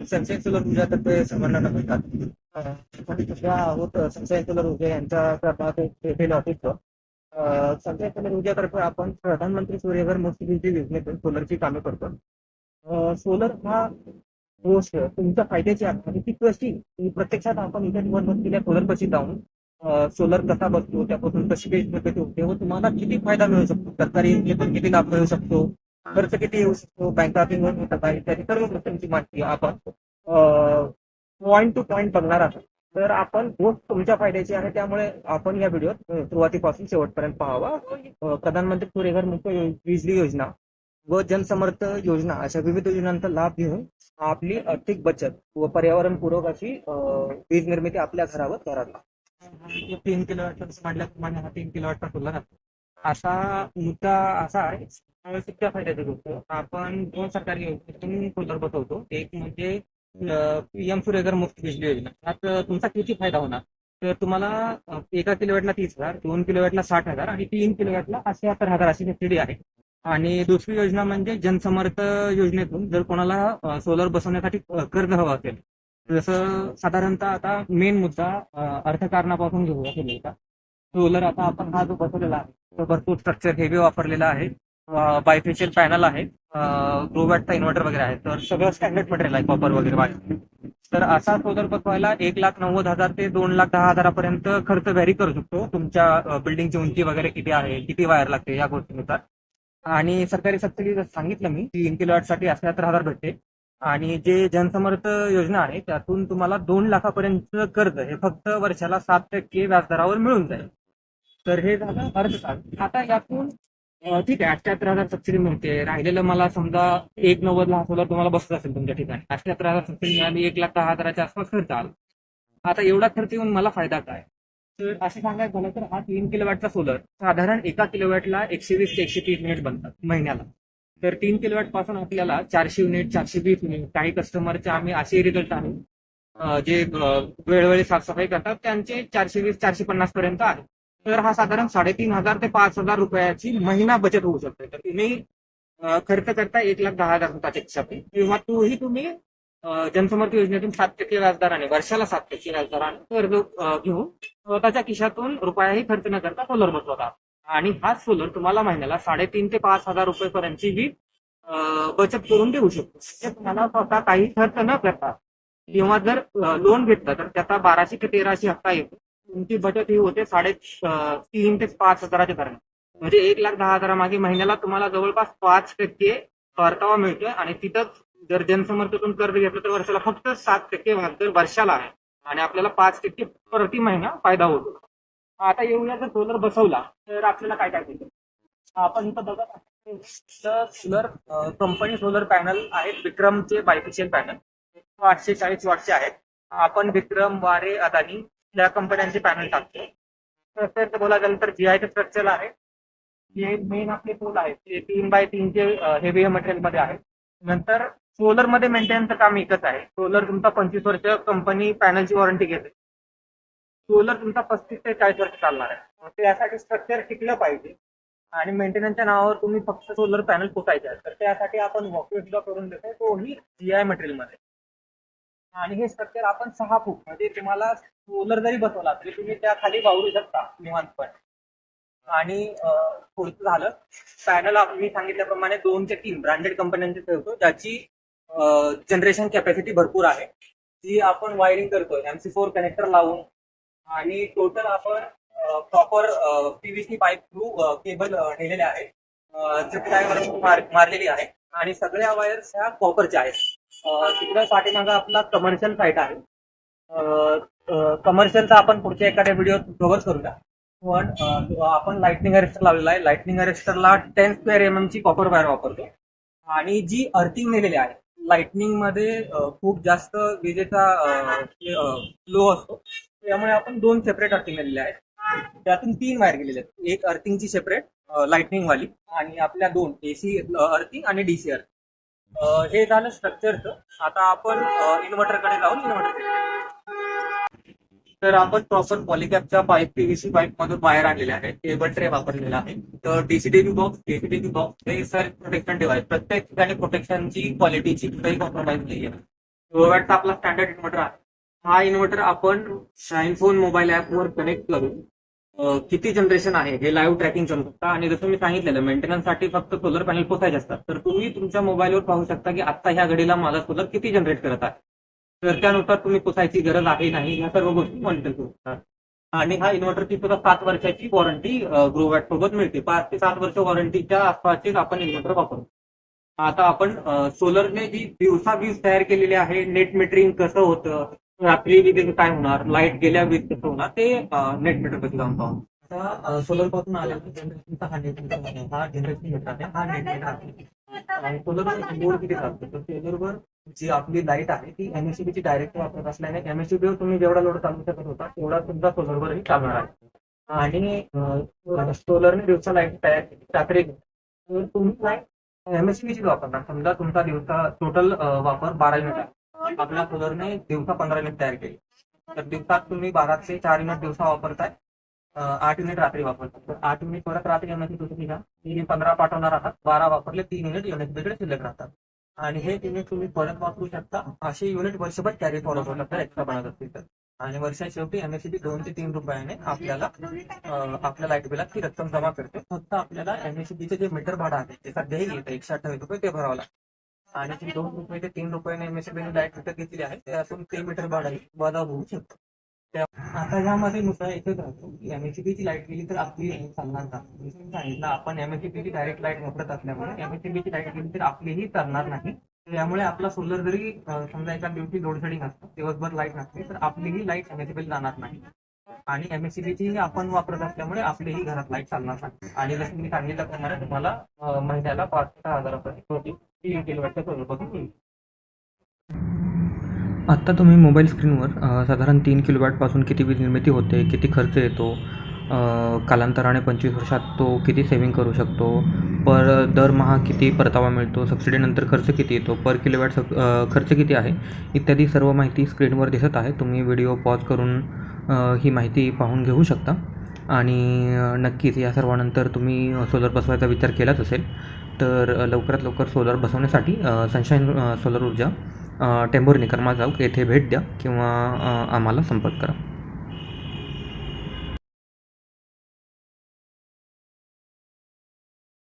Sunshine solar ऊर्जा तर्फे सर्वांना म्हणतात अं, सध्या आहोत सनशाईन सोलर ऊर्जा यांच्या प्रभाग ऑफिसवर अं, सनशाईन सोलर ऊर्जातर्फे आपण प्रधानमंत्री सूर्यघर मुफ्त वीज योजनेतून सोलरची कामे करतो. सोलर हा गोष्ट तुमच्या फायद्याची आहे. आणि ती कशी? प्रत्यक्षात आपण इथे निवड सोलर कशी जाऊन सोलर कसा बसतो त्यापासून कशी वीज निर्मिती होते व तुम्हाला किती फायदा मिळू शकतो? सरकारी योजनेतून किती लाभ मिळू शकतो? खर्च किती येऊ शकतो? बँका किंवा होतात आहे इत्यादी सर्व गोष्टींची माहिती आपण पॉईंट टू पॉईंट बघणार आहोत. तर आपण गोष्ट तुमच्या फायद्याची आहे त्यामुळे आपण या व्हिडिओत सुरुवातीपासून शेवटपर्यंत पाहावा. प्रधानमंत्री सूर्यघर मुक्त बिजली योजना व जनसमर्थ योजना अशा विविध योजनांचा लाभ घेऊन आपली आर्थिक बचत व पर्यावरणपूरक अशी वीज निर्मिती आपल्या घरावर करावी. तीन किलो म्हटल्याप्रमाणे हा तीन किलो वॉटचा सोलर असा मुद्दा असा आहे त्यामुळे किती फायद्याची होतो आपण दोन सरकारी योजनेतून सोलर बसवतो एक म्हणजे पीएम सूर्यघर मुफ्त बिजली योजना. त्यात तुमचा किती फायदा होणार? तर तुम्हाला एका किलोवॅटला तीस हजार दोन किलोवॅटला साठ हजार आणि तीन किलोवॅटला अठ्याहत्तर हजार अशी सबसिडी आहे. आणि दुसरी योजना म्हणजे जनसमर्थ योजनेतून जर कोणाला सोलर बसवण्यासाठी कर्ज हवं असेल जसं साधारणतः आता मेन मुद्दा अर्थकारणापासून घेऊया केलेला सोलर आता आपण हा जो बसवलेला आहे तो भरपूर स्ट्रक्चर हेवी वापरलेला आहे. बायफेशियल पॅनल आहे. ग्रोवॅटचा इन्व्हर्टर वगैरे आहे. तर सगळं स्टँडर्ड मटेरियल आहे कॉपर वगैरे वायर तर असा सोलर बसवायला एक लाख नव्वद हजार ते दोन लाख दहा हजारापर्यंत खर्च व्हॅरी करू शकतो. तुमच्या बिल्डिंगची उंची वगैरे किती आहे किती वायर लागते या गोष्टीनुसार. आणि सरकारी सबसिडी सांगितलं मी तीन किलो साठी अठ्याहत्तर हजार भेटते. आणि जे जनसमर्थ योजना आहे त्यातून तुम्हाला दोन लाखापर्यंत कर्ज हे फक्त वर्षाला सात टक्के व्याजदरावर मिळून जाईल. तर हे झालं अर्थ आता यातून ठीक आहे अठ्याहत्तर हजार सबसिडी मिळते. राहिलेलं मला समजा एक नव्वद लाख सोलर तुम्हाला बसत असेल तुमच्या ठिकाणी. अठ्याहत्तर हजार सबसिडी मिळाली एक लाख दहा हजाराच्या आसपास खर्च आला. आता एवढा खर्च येऊन मला फायदा काय? तर असं सांगायचं झालं तर हा तीन किलोवॅटचा सोलर साधारण एका किलोवॅटला एकशे वीस ते एकशे तीस युनिट बनतात महिन्याला. तर तीन किलोवॅटपासून आपल्याला चारशे युनिट चारशे वीस युनिट काही कस्टमरचे आम्ही असे रिझल्ट आहे जे वेळोवेळी साफसफाई करतात त्यांचे चारशे वीस चारशे पन्नास पर्यंत आहे. तर हा साधारण साडेतीन हजार ते पाच हजार रुपयाची महिना बचत होऊ शकते. तर तुम्ही खर्च करता एक लाख दहा हजार रुपयाच्या हिशोबाने. किंवा तोही तुम्ही जनसमर्थ योजनेतून सात टक्के व्याजदराने वर्षाला सात टक्के व्याजदराने कर्ज घेऊन स्वतःच्या खिशातून रुपयाही खर्च न करता सोलर बसवता आणि हा सोलर तुम्हाला महिन्याला साडेतीन ते पाच हजार रुपयेपर्यंतची ही बचत करून देऊ शकतो. म्हणजे तुम्हाला स्वतः काही खर्च न करता किंवा जर लोन घेतलं तर त्याचा बाराशे ते तेराशे हप्ता येतो. तुमची बचत ही होते साडे तीन ते पाच हजाराच्या दरम्यान. म्हणजे एक लाख दहा हजारामागे महिन्याला तुम्हाला जवळपास पाच टक्के परतावा मिळतोय आणि तिथंच जर जनसमर्थतून कर्ज घेतलं तर वर्षाला फक्त सात टक्के व्याजदर वर्षाला आहे. आणि आपल्याला पाच टक्के प्रति महिना फायदा होतो. आता येऊया जर सोलर बसवला तर आपल्याला काय काय मिळतं? आपण इथं बघत तर सोलर कंपनी सोलर पॅनल आहेत विक्रमचे बायफिशियल पॅनल आठशे चाळीस वाटचे आहेत. आपण विक्रम वारे अदानी या कंपन्यांचे पॅनल टाकतो. तर बोलायला झालं तर जीआयचं स्ट्रक्चर आहे. हे मेन आपले पोल आहेत ते तीन बाय तीनचे हेवी मटेरियलमध्ये आहे. नंतर सोलरमध्ये मेंटेनन्सचं काम एकच आहे. सोलर तुमचा पंचवीस वर्ष कंपनी पॅनलची वॉरंटी घेते. सोलर तुमचा पस्तीस ते चाळीस वर्ष चालणार आहे. ते त्यासाठी स्ट्रक्चर टिकलं पाहिजे. आणि मेंटेनन्सच्या नावावर तुम्ही फक्त सोलर पॅनल पोचायचे तर त्यासाठी आपण वॉकिंग सुद्धा करून देतो तोही जीआय मटेरियलमध्ये. आणि हे स्ट्रक्चर आपण सहा फूट म्हणजे तुम्हाला सोलर जरी बसवला तरी तुम्ही त्या खाली वावरू शकता निवांतपण आणि पुढचं झालं पॅनल मी सांगितल्याप्रमाणे दोन ते तीन ब्रँडेड कंपन्यांचे ठेवतो ज्याची जनरेशन कॅपॅसिटी भरपूर आहे. जी आपण वायरिंग करतोय एमसी फोर कनेक्टर लावून आणि टोटल आपण proper PVC pipe through cable नेलेले आहे. मारलेली आहे. आणि सगळ्या वायर्स ह्या कॉपरच्या आहेत. तिकडे पाठीमागं आपला कमर्शियल साईट आहे. कमर्शियलचा आपण पुढच्या एखाद्या व्हिडिओ कव्हर करूया पण आपण लाइटनिंग अरेस्टर लावलेला आहे लाइटनिंग अरेस्टरला टेन स्क्वेअर एम एम ची कॉपर वायर वापरतो. आणि जी अर्थिंग नेलेली आहे लाइटनिंगमध्ये खूप जास्त विजेचा फ्लो असतो. त्यामुळे आपण दोन सेपरेट अर्थिंग नेलेले आहेत. त्यातून तीन वायर गेलेले आहेत. एक अर्थिंगची सेपरेट लाइटनिंग वाली आणि आपल्या दोन एसी अर्थिंग आणि डीसी अर्थिंग हे झालं स्ट्रक्चरचं आता आपण इन्व्हर्टरकडे जाऊन इन्व्हर्टर तर आपण प्रॉपर पॉलिकॅपच्या पाईप पीव्हीसी पाईप मधून वायर आणलेले आहेत. केबल ट्रे वापरलेला आहे. तर डीसीडीबी बॉक्स डीसीडीबी बॉक्स हे सर प्रोटेक्शन डिवाइस प्रत्येक ठिकाणी प्रोटेक्शनची क्वालिटीची कुठेही कॉम्प्रोमाइज नाही आहे आपला स्टँडर्ड इन्व्हर्टर आहे. हा इन्व्हर्टर आपण शाईन फोन मोबाईल ऍपवर कनेक्ट करून किती जनरेशन आहे? हे लाईव्ह ट्रॅकिंग चालू शकता आणि जसं मी सांगितलेलं मेंटेनन्ससाठी फक्त सोलर पॅनल पोसायचे असतात. तर तुम्ही तुमच्या मोबाईलवर पाहू शकता की आता ह्या घडीला माझा सोलर किती जनरेट करत आहे. तर त्यानुसार तुम्ही पोसायची गरज आहे नाही या सर्व गोष्टी मॉनिटर करू शकता. आणि हा इन्व्हर्टरची सुद्धा सात वर्षाची वॉरंटी ग्रोवॅट सोबत मिळते. पाच ते सात वर्ष वॉरंटीच्या आसपासचीच आपण इन्व्हर्टर वापरतो. आता आपण सोलरने जी दिवसा वीज तयार केलेली आहे नेट मीटरिंग कसं होतं रात्री वगैरे काय होणार? लाइट गेल्या वीज कसं होणार ते नेट मीटर कसं जाऊन पाहू. आता सोलरपासून आलेला हा नेट मीटर आहे. हा जनरेशन मीटर आहे हा नेट मीटर आहे. आणि बोर्ड किती चालतो? तर सोलरवर जी आपली लाइट आहे ती एमएससीबी ची डायरेक्ट वापरत असल्याने एमएससीबीवर तुम्ही जेवढा लोड चालू शकत होता तेवढा तुमचा सोलरवरही चालणार आहे. आणि सोलरने दिवसा लाइट तयार केली रात्री तर तुम्ही लाइट एमएससीबी ची वापरणार. समजा तुमचा दिवसा टोटल वापर बारा युनिट आहे. आपल्या सोलरने दिवसा पंधरा युनिट तयार केली. तर दिवसात तुम्ही बारा ते चार युनिट दिवसा वापरताय. आठ युनिट रात्री वापरतात तर आठ युनिट परत रात्री एमएससी तुम्ही घ्या. तीन पंधरा पाठवणार आहात बारा वापरले तीन युनिट युनिट वेगळे शिल्लक राहतात. आणि हे युनिट तुम्ही परत वापरू शकता. असे युनिट वर्षभर कॅरी फॉरवर्ड करू शकता एक्स्ट्रा बनत असतील तर. आणि वर्षा शेवटी एमएससीबी दोन ते तीन रुपयाने आपल्याला आपल्या लाइट बिलात ती रक्कम जमा करते. फक्त आपल्याला एमएससीबीचे जे मीटर भाडं आहे ते सध्याही येतं एकशे अठ्ठावीस रुपये ते भरावं लागतं. आणि जे दोन रुपये ते तीन रुपयाने एमएससीबीने लाइट विकत घेतली आहे. त्यातून ते मीटर भाडा वजा होऊ शकतो. त्या- आता यामध्ये मुद्दा एकच राहतो. की लाइट गेली तर आपली चालणार नाही सांगितलं आपण एमएससीबीची डायरेक्ट लाइट वापरत असल्यामुळे एमएससीबीची लाइट गेली तर आपलीही चालणार नाही. त्यामुळे आपला सोलर जरी समजा एका ड्युटी लोडशेडिंग असतं दिवसभर लाइट नसते तर आपलीही लाइट एमएससीबी जाणार नाही. आणि एमएससीबी ची आपण वापरत असल्यामुळे आपलीही घरात लाइट चालणार नाही. आणि जसं मी सांगितल्याप्रमाणे तुम्हाला महिन्याला पाच ते सहा हजारापर्यंत आत्ता तुम्ही मोबाईल स्क्रीनवर साधारण तीन किलोवॅटपासून किती वीज निर्मिती होते किती खर्च येतो कालांतराने पंचवीस वर्षात तो किती सेविंग करू शकतो पर दरमहा किती परतावा मिळतो सबसिडीनंतर खर्च किती येतो पर किलोवॅट सब खर्च किती आहे इत्यादी सर्व माहिती स्क्रीनवर दिसत आहे. तुम्ही व्हिडिओ पॉज करून ही माहिती पाहून घेऊ शकता. आणि नक्कीच या सर्वानंतर तुम्ही सोलर बसवायचा विचार केलाच असेल तर लवकरात लवकर सोलर बसवण्यासाठी सनशाईन सोलर ऊर्जा अ, टेंभुर्णी कर्मा चौक येथे भेट द्या किंवा आम्हाला संपर्क करा.